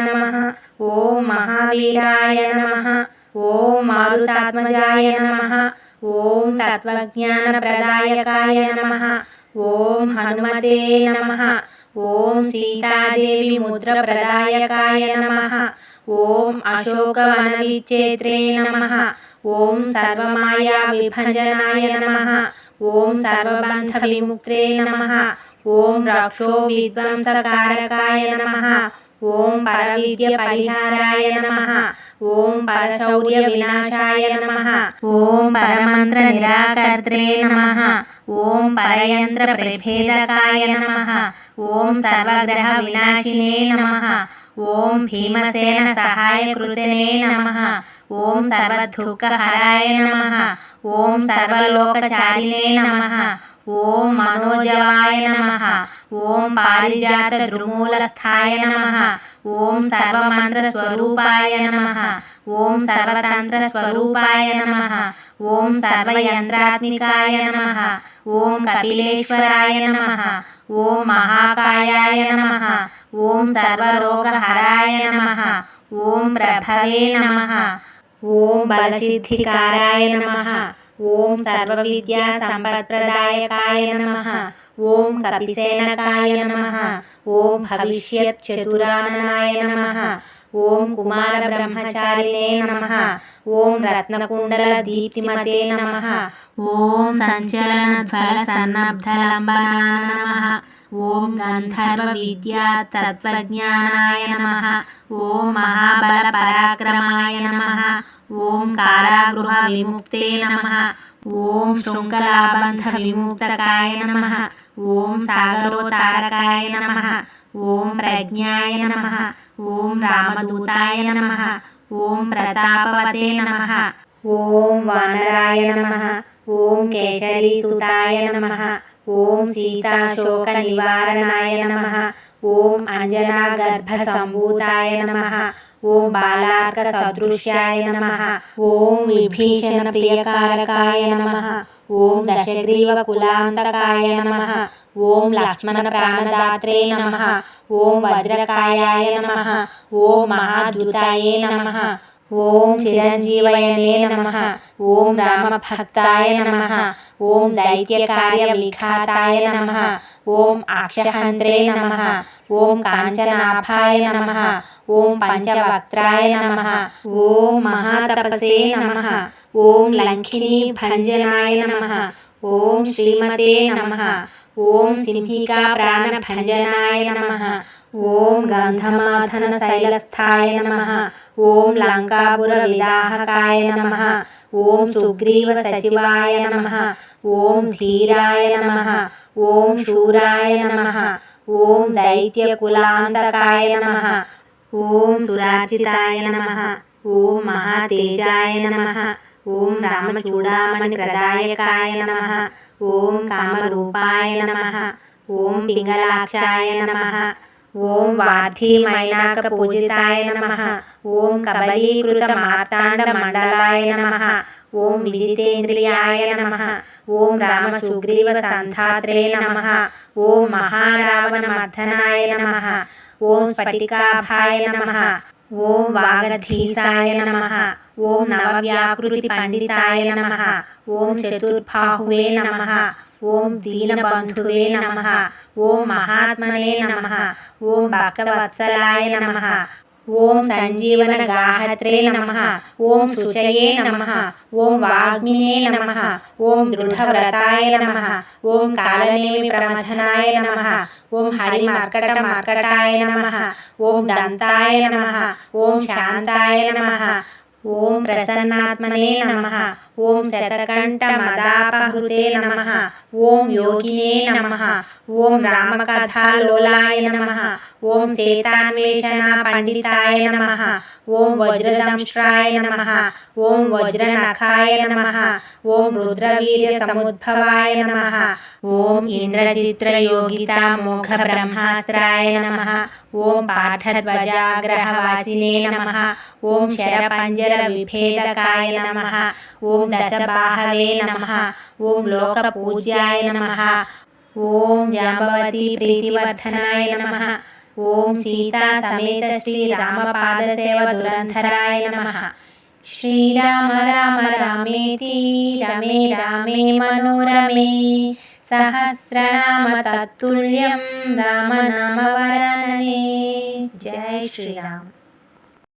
నమ. ఓం మహావీరాయ నమ. ఓం మారుతాత్మజాయ నమ. ఓం తత్వజ్ఞాన ప్రదాయకాయ నమ. ఓం హనుమతే నమ. ఓం సీతాదేవి ముద్ర ప్రదాయకాయ నమ. ఓం అశోకవనవిచ్చేత్రే నమ. ఓం సర్వమాయా విభజనాయ నమ. ఓం సర్వబంధ విముక్తే నమ. ఓం రాక్షో విధ్వంసకారకాయ నమ. ఓం పరవిద్య పరిహారాయ నమ. ఓం పరశౌర్య వినాశాయ నమ. ఓం పరమంత్ర నిరాకర్త్రే నమ. ఓం పరయంత్ర ప్రభేదకాయ నమ. ఓం సర్వగ్రహ వినాశినే నమ. ఓం భీమసేన సహాయకృతనే నమ. ఓం సర్వదుఃఖహరాయ నమ. ఓం సర్వలోకచారిణే నమ. ఓం మనోజవాయ నమ. ఓం పారిజాత ద్రుమూలస్థాయ నమ. ఓం సర్వమంత్ర స్వరూపాయ నమ. ఓం సర్వతంత్ర స్వరూపాయ నమ. ఓం సర్వయంత్రాత్మికాయ నమ. ఓం కపిలేశ్వరాయ నమ. ఓం మహాకాయాయ నమ. ఓం సర్వరోగహరాయ నమ. ఓం ప్రభవే నమ. ఓం బలసిద్ధికారాయ నమ. ఓం సర్వవిద్యా సంపత్ప్రదాయకాయ నమ. ఓం కపిసేనకాయ నమ. ఓం భవిష్యత్ చతురాననాయ నమ. ఓం కుమార బ్రహ్మచారిణే నమ. ఓం రత్నకుండల దీప్తిమతే నమ. ఓం సంచలన ధ్వల సన్నబ్ధలంబనాయ నమ. ఓం గంధర్వ విద్యా తత్వజ్ఞానాయ నమ. ఓం మహాబల పరాక్రమాయ నమ. ఓం కారాగృహ విముక్తే నమ. ఓం శృంగలాబంధ విముక్తకాయ నమ. ఓం సాగరోతారకాయ నమ. ఓం ప్రజ్ఞాయ నమ. ఓం రామదూతాయ నమ. ఓం ప్రతాపవతే నమ. ఓం వానరాయ నమ. ఓం కేశరీసుతాయ నమ. ఓం సీతాశోక నివారణాయ నమ ఓం అంజనా గర్భ సంభూతాయ నమ ఓం బాలార్క సదృశ్యాయ నమ ఓం విభీషణ ప్రియకారకాయ నమ ఓం దశగ్రీవ కులాంతకాయ నమ ఓం లక్ష్మణ ప్రాణదాత్రే నమ ఓం వజ్రకాయాయ నమ ఓం మహాద్యుతాయే నమ ఓం చిరంజీవయనే నమ ఓం రామభక్తాయ నమ ఓం దైత్యకార్య విఘాతాయ నమ ఓం అక్షహంత్రే నమ ఓం కాంచనాభాయ నమ ఓం పంచవక్త్రాయ నమ ఓం మహాతపసే నమ ఓం లంకినీ భంజనాయ నమ ఓం శ్రీమతే నమ ఓం సింహికా ప్రాణభంజనాయ నమ ఓం గంధమాధన శైలస్థాయ నమ ఓం లంకాపుర విదాహకాయ నమ ఓం సుగ్రీవ సచివాయ నమ ఓం ధీరాయ నమ ఓం శూరాయ నమ ఓం దైత్యకులాంతకాయ నమ ఓం సురార్జితాయ నమ ఓం మహాతేజాయ నమ ఓం రామచూడామణి ప్రదాయకాయ నమ ఓం కామరూపాయ నమ ఓం పింగళాక్షాయ నమ ఓం వార్థీమైనాక పూజితాయ నమ. ఓం కబలీకృత మార్తాండ మండలాయ నమ. ఓం విజితేంద్రియాయ నమ. ఓం రామ సుగ్రీవ సంధాత్రే నమ. ఓం మహారావణ మర్దనాయ నమ. ఓం స్ఫటికాభాయ నమ. ఓం వాగధీసాయ నమ. ఓం నవవ్యాకృతి పండితాయ నమ. ఓం చతుర్బాహువే నమ. ఓం దీనబంధువే నమ ఓం మహాత్మనే నమ ఓం భక్తవత్సలాయ నమ ఓం సంజీవన గాహత్రే నమ ఓం శుచయే నమ ఓం వాగ్మినే నమ ఓం దృఢవ్రతాయ నమ ఓం కాలనేమి ప్రమథనాయ నమ ఓం హరి హరిమర్కట మర్కటాయ నమ ఓం దంతాయ నమ ఓం శాంతాయ నమ ఓం ప్రసన్నాత్మనే నమ. ఓం శతకంఠ మదాపహృతే నమ. ఓం యోగినే నమ. ఓం రామకథాలోలాయ నమ. ఓం శేతాన్వేషణ పండితాయ నమ. ఓం వజ్రదంశ్రాయ నమ. ఓం వజ్రనఖాయ నమ. ఓం రుద్రవీర్య సముద్భవాయ నమ. ఓం ఇంద్రచిత్రయోగిత మోఘ బ్రహ్మాస్త్రాయ నమ. ఓం పార్థధ్వజాగ్రహవాసినే నమ. ఓం శరపంజర విభేదకాయ నమ. ఓం దశబాహవే నమ. ఓం లోకపూజ్యాయ నమ. ఓం జాంబవతి ప్రీతివర్ధనాయ నమ. ఓం సీతా సమేత శ్రీ శ్రీరామపాదసేవ దురంధరాయ నమ. శ్రీరామ రామ రామేతి రమే రామే మనోరమే. సహస్రనామ తత్తుల్యం రామనామ వరణే జై శ్రీరామ్.